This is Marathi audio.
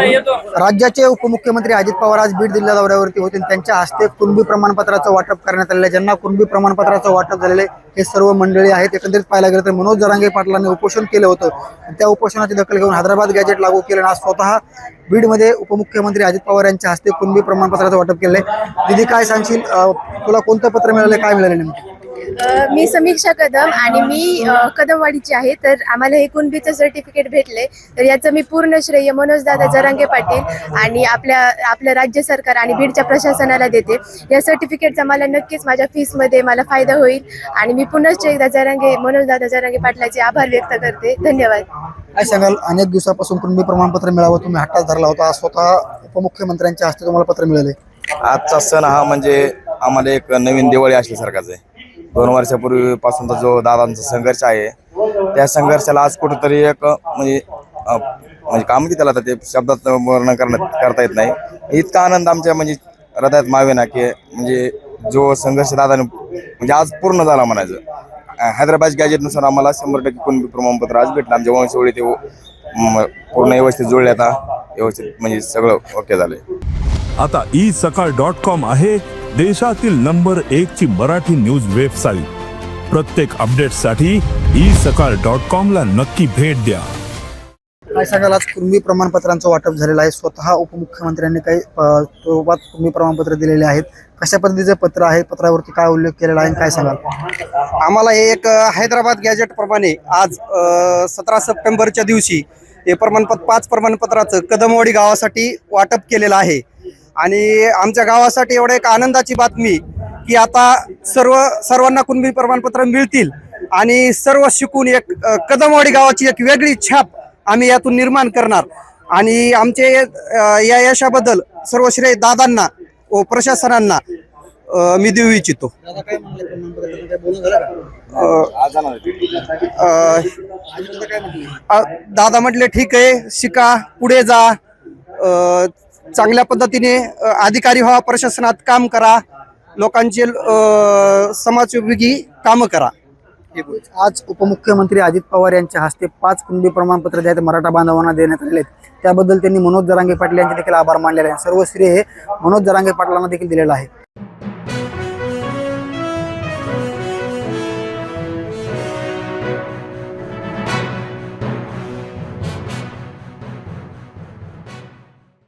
राज्याचे उपमुख्यमंत्री अजित पवार आज बीड जिल्हा दौऱ्यावरती होते. त्यांच्या हस्ते कुणबी प्रमाणपत्राचं वाटप करण्यात आलेलं आहे. ज्यांना कुणबी प्रमाणपत्राचं वाटप झालेलं आहे हे सर्व मंडळी आहेत. एकंदरीत पाहायला गेलं तर मनोज जरांगे पाटलांनी उपोषण केलं होतं. त्या उपोषणाची दखल घेऊन हैदराबाद गॅजेट लागू केलं आणि आज स्वतः बीडमध्ये उपमुख्यमंत्री अजित पवार यांच्या हस्ते कुणबी प्रमाणपत्राचं वाटप केलं आहे. दिदी काय सांगशील? तुला कोणतं पत्र मिळालं? काय मिळालं नेमकं? मी समीक्षा कदम आणि मी कदमवाडीची आहे. तर आम्हाला हे कुणबीचं सर्टिफिकेट भेटले. तर याचं मी पूर्ण श्रेय मनोज दादा जरांगे पाटील आणि आपल्या आपलं राज्य सरकार आणि बीडच्या प्रशासनाला देते. या सर्टिफिकेटचा मला नक्कीच माझ्या फीसमध्ये मला फायदा होईल आणि मी पुनश्च एकदा जरांगे मनोज दादा जरांगे पाटलाचे आभार व्यक्त करते. धन्यवाद. काय सांगाल? अनेक दिवसापासून कुणबी प्रमाणपत्र मिळावं तुम्ही हट्टात धरला होता. आज स्वतः उपमुख्यमंत्र्यांच्या हस्ते तुम्हाला पत्र मिळाले. आजचा सण हा म्हणजे आम्हाला एक नवीन दिवाळी असल्यासारखाच आहे. दोन वर्षापूर्वीपासूनचा जो दादांचा संघर्ष आहे त्या संघर्षाला आज कुठंतरी एक म्हणजे म्हणजे काम की त्याला आता ते शब्दात वर्णन करण्यात करता येत नाही. इतका आनंद आमच्या म्हणजे हृदयात मावेना की म्हणजे जो संघर्ष दादाने म्हणजे आज पूर्ण झाला म्हणायचं. हैदराबाद गॅजेटनुसार आम्हाला शंभर टक्के कुणबी प्रमाणपत्र आज भेटलं. आमच्या वंशवळी ते पूर्ण व्यवस्थित जुळले आता. व्यवस्थित म्हणजे सगळं ओके झालंय. आता ई सकाळ डॉट कॉम आहे. देशातील नंबर एक ची मराठी न्यूज वेबसाईट. प्रत्येक अपडेटसाठी ई सकाळ डॉट कॉम ला नक्की भेट द्या. काय सांगाल आज कुणबी प्रमाणपत्रांचं वाटप झालेलं आहे. स्वतः उपमुख्यमंत्र्यांनी काही स्वरूपात कुणबी प्रमाणपत्र दिलेले आहेत. कशा पद्धतीचं पत्र आहे? पत्रावरती काय उल्लेख केलेला आहे? आणि काय सांगाल? आम्हाला हे एक हैदराबाद गॅजेट प्रमाणे आज सतरा सप्टेंबरच्या दिवशी हे प्रमाणपत्र पाच प्रमाणपत्राचं कदमवाडी गावासाठी वाटप केलेलं आहे. आणि आमच्या गावासाठी एवढं एक आनंदाची बातमी की आता सर्व सर्वांना कुणबी प्रमाणपत्र मिळतील आणि सर्व शिकून एक कदमवाडी गावाची एक वेगळी छाप आम्ही यातून निर्माण करणार. आणि आमचे या यशाबद्दल सर्व श्रेय दादांना व प्रशासनांना मी देऊ इच्छितो. दादा म्हटले ठीक आहे शिका पुढे जा चांगल्या पद्धतीने अधिकारी व्हा प्रशासनात काम करा लोकांचे अ, समाजोपयोगी कामं करा. आज उपमुख्यमंत्री अजित पवार यांच्या हस्ते पाच कुणबी प्रमाणपत्र जे आहेत मराठा बांधवांना देण्यात आले आहेत. त्याबद्दल त्यांनी मनोज जरांगे पाटील यांचे देखील आभार मानलेले आहे सर्व श्रेय हे मनोज जरांगे पाटलांना देखील दिलेलं आहे.